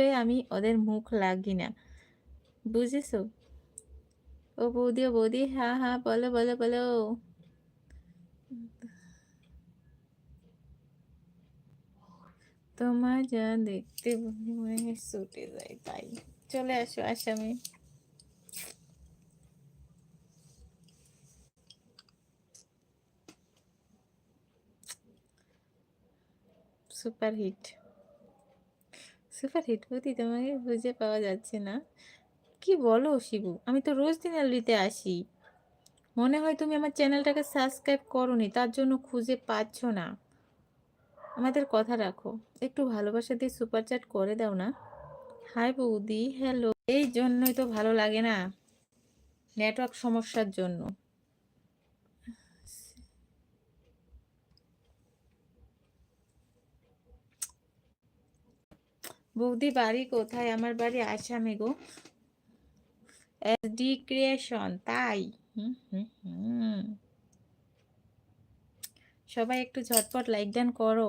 ইউটিউবে আমি ওদের মুখ লাগি না। বুঝেছ? ও বৌদি ও বৌদি হ্যাঁ হ্যাঁ বলো বলো বলো। তোমার যা দেখতে ছুটে তাই। চলে আসো, আসামি। সুপার হিট সুপার হিট বৌদি তোমাকে খুঁজে পাওয়া যাচ্ছে না। কি বলো শিবু? আমি তো রোজ দিন দিনালিতে আসি। মনে হয় তুমি আমার চ্যানেলটাকে সাবস্ক্রাইব করনি, তার জন্য খুঁজে পাচ্ছ না। আমাদের কথা রাখো। একটু ভালোবাসা দিয়ে সুপার চ্যাট করে দাও না। হাই বৌদি, হ্যালো। এই জন্যই তো ভালো লাগে না। নেটওয়ার্ক সমস্যার জন্য। বৌদি বাড়ি কোথায়? আমার বাড়ি আসামে গো। এসডি ক্রিয়েশন তাই। সবাই একটু ঝটপট লাইক ডান করো।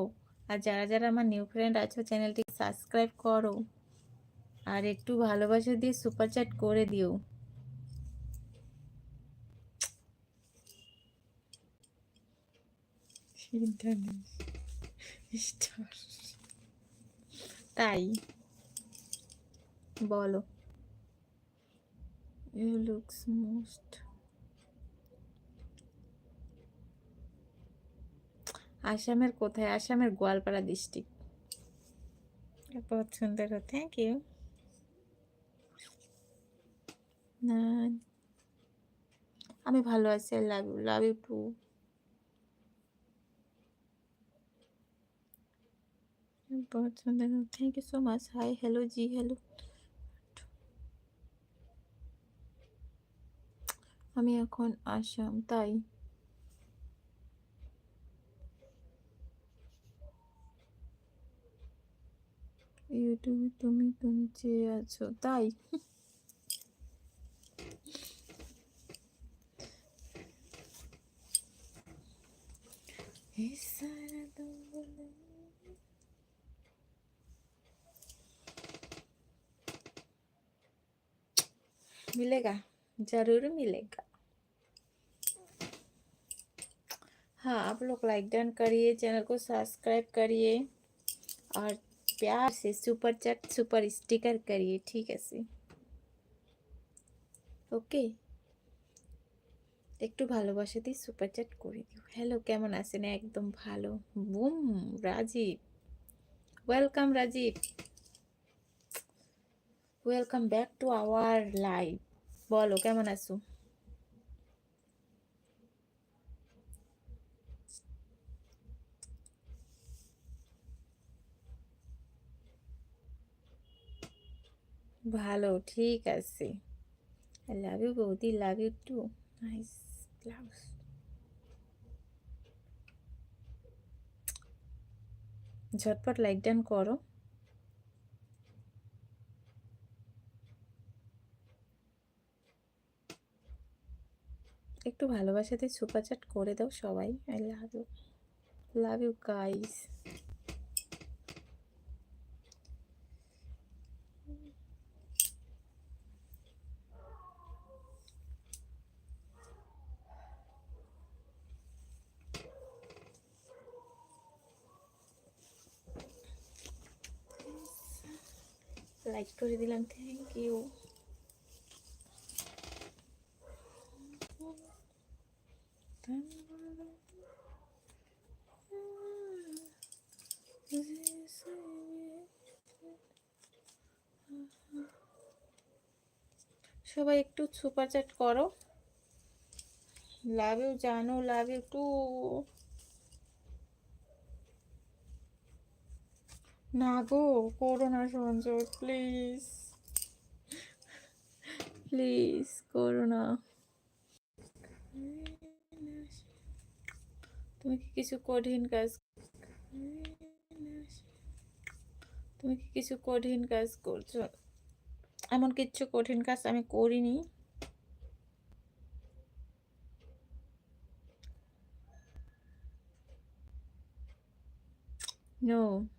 আর যারা যারা আমার নিউ ফ্রেন্ড আছো চ্যানেলটি সাবস্ক্রাইব করো। আর একটু ভালোবাসা দিয়ে সুপার চ্যাট করে দিও। তাই। বলো। ইউ লুকস মোস্ট আসামের কোথায়? আসামের গোয়ালপাড়া ডিস্ট্রিক্ট বহুত সুন্দর থ্যাংক ইউ না। আমি ভালো আছি love you love you too thank you so much hi hello G hello আমি এখন আসাম তাই ইউটিউবে তুমি তুমি চেয়ে আছো তাই ইসারা मिलेगा जरूर मिलेगा हाँ आप लोग लाइक डन करिए चैनल को सब्सक्राइब करिए और प्यार से सुपर चैट सुपर स्टिकर करिए ठीक है सी ওকে একটু ভালোবাসা দিয়ে সুপার চ্যাট করে দিও হ্যালো কেমন আছেন একদম ভালো broom Rajib welcome Rajib welcome back to our live বলো, কেমন আছো? ভালো, ঠিক আছে। আই লাভ ইউ বৌদি love you too nice blouse ঝটপট লাইক ডান করো। একটু ভালোবাসাতে সুপার চ্যাট করে দাও সবাই। I love you love you guys like করে দিলাম থ্যাংক ইউ সবাই একটু সুপার চ্যাট করো। লাভ ইউ জানো লাভ ইউ টু না গো, করো না সঞ্জয় প্লিজ প্লিজ করো না। তুমি কি কিছু কঠিন কাজ তুমি কি কিছু কঠিন কাজ করছ এমন কিছু কঠিন কাজ আমি করিনি No.